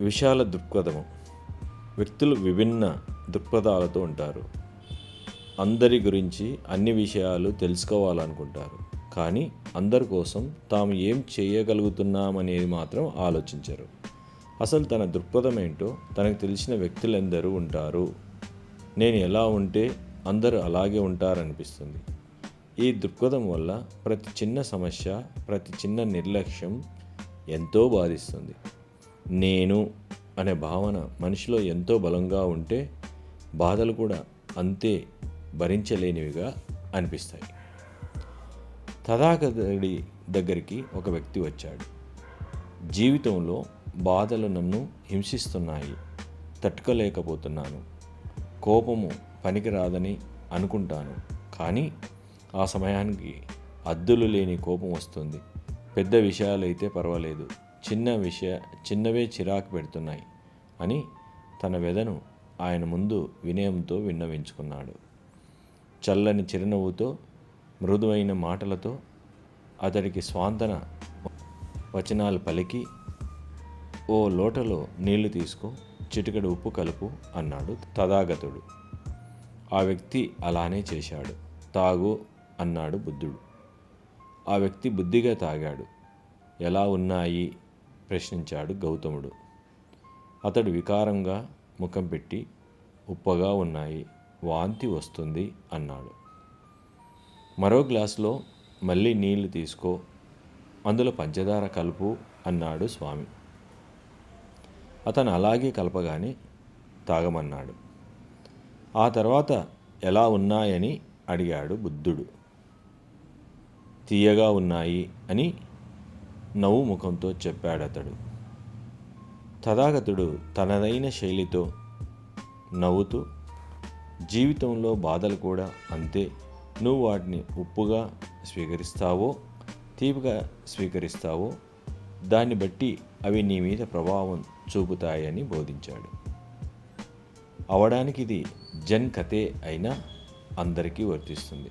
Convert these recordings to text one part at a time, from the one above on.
విశాల దృక్పథము. వ్యక్తులు విభిన్న దృక్పథాలతో ఉంటారు. అందరి గురించి అన్ని విషయాలు తెలుసుకోవాలనుకుంటారు. కానీ అందరి కోసం తాము ఏం చేయగలుగుతున్నామనేది మాత్రం ఆలోచించరు. అసలు తన దృక్పథం ఏంటో తనకు తెలిసిన వ్యక్తులెందరూ ఉంటారు. నేను ఎలా ఉంటే అందరూ అలాగే ఉంటారనిపిస్తుంది. ఈ దృక్పథం వల్ల ప్రతి చిన్న సమస్య ప్రతి చిన్న నిర్లక్ష్యం ఎంతో బాధిస్తుంది. నేను అనే భావన మనిషిలో ఎంతో బలంగా ఉంటే బాధలు కూడా అంతే భరించలేనివిగా అనిపిస్తాయి. తథాగతుడి దగ్గరికి ఒక వ్యక్తి వచ్చాడు. జీవితంలో బాధలు నన్ను హింసిస్తున్నాయి తట్టుకోలేకపోతున్నాను. కోపము పనికిరాదని అనుకుంటాను. కానీ ఆ సమయానికి అద్దులు లేని కోపం వస్తుంది. పెద్ద విషయాలైతే పర్వాలేదు. చిన్న విషయ చిన్నవే చిరాకు పెడుతున్నాయి అని తన వెదను ఆయన ముందు వినయంతో విన్నవించుకున్నాడు. చల్లని చిరునవ్వుతో మృదువైన మాటలతో అతడికి స్వాంతన వచనాలు పలికి ఓ లోటలో నీళ్ళు తీసుకో చిటికడు ఉప్పు కలుపు అన్నాడు తథాగతుడు ఆ వ్యక్తి అలానే చేశాడు. తాగు అన్నాడు బుద్ధుడు. ఆ వ్యక్తి బుద్ధిగా తాగాడు. ఎలా ఉన్నాయి? ప్రశ్నించాడు గౌతముడు. అతడు వికారంగా ముఖం పెట్టి ఉప్పగా ఉన్నాయి వాంతి వస్తుంది అన్నాడు. మరో గ్లాసులో మళ్ళీ నీళ్ళు తీసుకో అందులో పంచదార కలుపు అన్నాడు స్వామి. అతను అలాగే కలపగానే తాగమన్నాడు. ఆ తర్వాత ఎలా ఉన్నాయని అడిగాడు బుద్ధుడు. తీయగా ఉన్నాయి అని నవ్వు ముఖంతో చెప్పాడు అతడు తథాగతుడు తనదైన శైలితో నవ్వుతూ జీవితంలో బాధలు కూడా అంతే. నువ్వు వాటిని ఉప్పుగా స్వీకరిస్తావో తీపిగా స్వీకరిస్తావో దాన్ని బట్టి అవి నీ మీద ప్రభావం చూపుతాయని బోధించాడు. అవడానికి ఇది జన్ కథే అయినా అందరికీ వర్తిస్తుంది.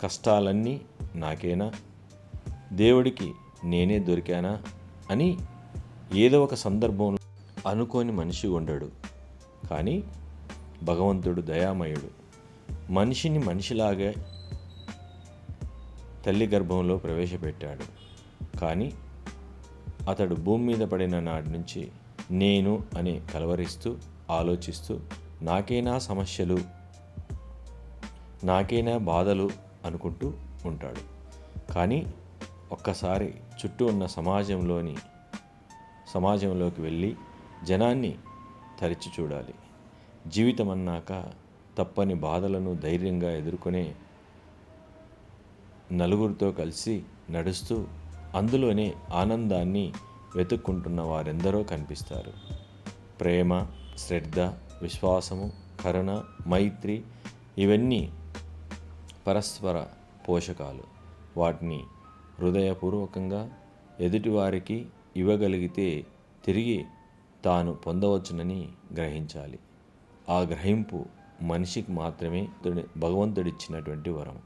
కష్టాలన్నీ నాకేనా? దేవుడికి నేనే దొరికానా అని ఏదో ఒక సందర్భంలో అనుకోని మనిషి ఉండడు. కానీ భగవంతుడు దయామయుడు. మనిషిని మనిషిలాగే తల్లి గర్భంలో ప్రవేశపెట్టాడు. కానీ అతడు భూమి మీద పడిన నాటి నుంచి నేను అని కలవరిస్తూ ఆలోచిస్తూ నాకేనా సమస్యలు నాకేనా బాధలు అనుకుంటూ ఉంటాడు. కానీ ఒక్కసారి చుట్టూ ఉన్న సమాజంలోని సమాజంలోకి వెళ్ళి జనాన్ని తరిచి చూడాలి. జీవితం అన్నాక తప్పని బాధలను ధైర్యంగా ఎదుర్కొనే నలుగురితో కలిసి నడుస్తూ అందులోనే ఆనందాన్ని వెతుక్కుంటున్న వారెందరో కనిపిస్తారు. ప్రేమ శ్రద్ధ విశ్వాసము కరుణ మైత్రి ఇవన్నీ పరస్పర పోషకాలు. వాటిని హృదయపూర్వకంగా ఎదుటివారికి ఇవ్వగలిగితే తిరిగి తాను పొందవచ్చునని గ్రహించాలి. ఆ గ్రహింపు మనిషికి మాత్రమే భగవంతుడిచ్చినటువంటి వరం.